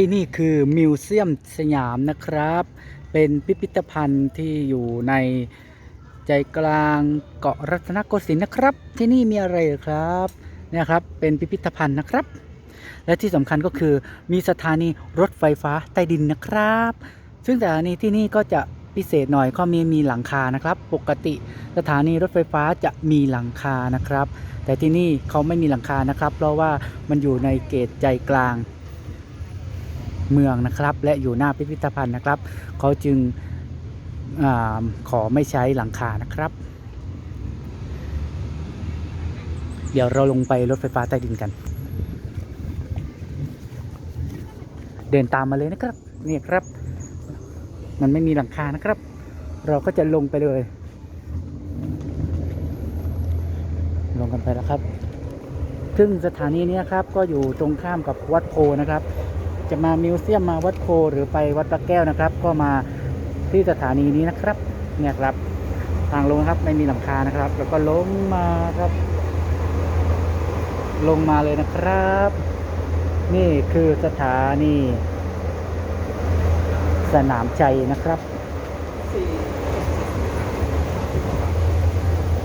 ที่นี่คือมิวเซียมสยามนะครับ เป็นพิพิธภัณฑ์ที่อยู่ในใจกลางเกาะรัตนโกสินทร์นะครับ ที่นี่มีอะไรครับเนี่ยครับ เป็นพิพิธภัณฑ์นะครับ และที่สำคัญก็คือมีสถานีรถไฟฟ้าใต้ดินนะครับ ซึ่งสถานีที่นี่ก็จะพิเศษหน่อยก็มีมีหลังคานะครับ ปกติสถานีรถไฟฟ้าจะมีหลังคานะครับ แต่ที่นี่เขาไม่มีหลังคานะครับ เพราะว่ามันอยู่ในเกตใจกลาง เมืองนะครับ และอยู่หน้าพิพิธภัณฑ์นะครับเขาจึงอขอไม่ใช้หลังคานะครับ เดี๋ยวเราลงไปรถไฟฟ้าใต้ดินกัน เดินตามมาเลยนะครับนี่ครับ มันไม่มีหลังคานะครับ เราก็จะลงไปเลย ลงกันไปแล้วครับซึ่งสถานีนี้ครับก็อยู่ตรงข้ามกับวัดโพนะครับ จะมามิวเซียมมาวัดโพหรือไปวัดพระแก้วนะครับ ก็มาที่สถานีนี้นะครับ เนี่ยครับ ทางลงครับไม่มีหลังคานะครับ แล้วก็ลงมาครับ ลงมาเลยนะครับ นี่คือสถานี สนามชัยนะครับ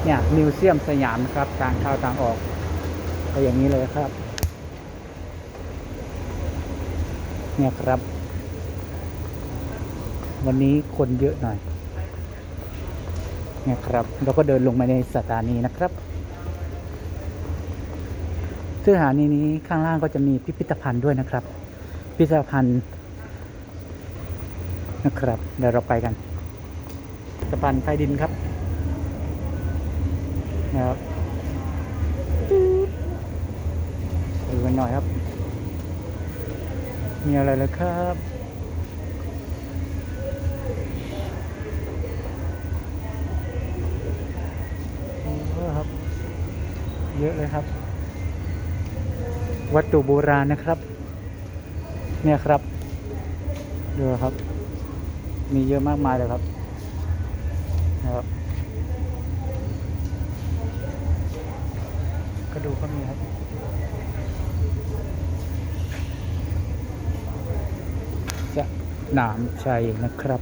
เนี่ยมิวเซียมสยามครับทางเข้าทางออกก็อย่างนี้เลยครับ เนี่ยครับ วันนี้คนเยอะหน่อยเนี่ยครับเราก็เดินลงมาในสถานีนะครับสถานีนี้ข้างล่างก็จะมีพิพิธภัณฑ์ด้วยนะครับ พิพิธภัณฑ์นะครับ เดี๋ยวเราไปกันพิพิธภัณฑ์ใต้ดินครับนะครับดูกันหน่อยครับ มีอะไรเลยครับโอ้ครับ เยอะเลยครับ วัตถุโบราณนะครับ เนี่ยครับดูครับ มีเยอะมากมายเลยครับนะครับกระดูกก็มีครับ นามชัยนะครับ